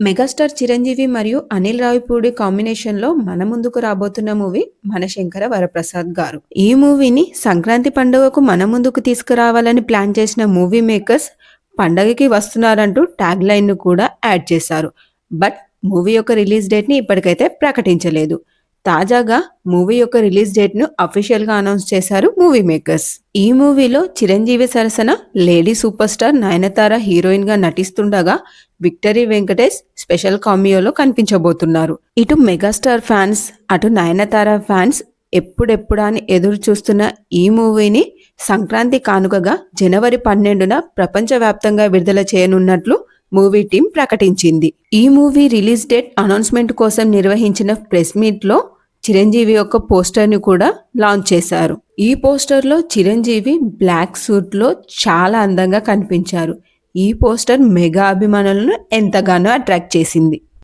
Megastar Chiranjeevi మరియు అనిల్ రావిపూడి కాంబినేషన్లో మన ముందుకు రాబోతున్న మూవీ మన శంకర వరప్రసాద్ గారు. ఈ మూవీని సంక్రాంతి పండుగకు మన ముందుకు తీసుకురావాలని ప్లాన్ చేసిన మూవీ మేకర్స్ పండగకి వస్తున్నారంటూ ట్యాగ్ లైన్ను కూడా యాడ్ చేశారు. బట్ మూవీ యొక్క రిలీజ్ డేట్ని ఇప్పటికైతే ప్రకటించలేదు. తాజాగా మూవీ యొక్క రిలీజ్ డేట్ను అఫీషియల్గా అనౌన్స్ చేశారు మూవీ మేకర్స్. ఈ మూవీలో చిరంజీవి సరసన లేడీ సూపర్ స్టార్ నయనతార హీరోయిన్గా నటిస్తుండగా విక్టరీ వెంకటేష్ స్పెషల్ కామియోలో కనిపించబోతున్నారు. ఇటు మెగాస్టార్ ఫ్యాన్స్ అటు నయనతార ఫ్యాన్స్ ఎప్పుడెప్పుడా అని ఎదురు చూస్తున్న ఈ మూవీని సంక్రాంతి కానుకగా జనవరి పన్నెండున ప్రపంచవ్యాప్తంగా విడుదల చేయనున్నట్లు మూవీ టీం ప్రకటించింది. ఈ మూవీ రిలీజ్ డేట్ అనౌన్స్మెంట్ కోసం నిర్వహించిన ప్రెస్ మీట్లో చిరంజీవి యొక్క పోస్టర్ని కూడా లాంచ్ చేశారు. ఈ పోస్టర్లో చిరంజీవి బ్లాక్ సూట్లో చాలా అందంగా కనిపించారు. ఈ పోస్టర్ మెగా అభిమానులను ఎంతగానో అట్రాక్ట్ చేసింది.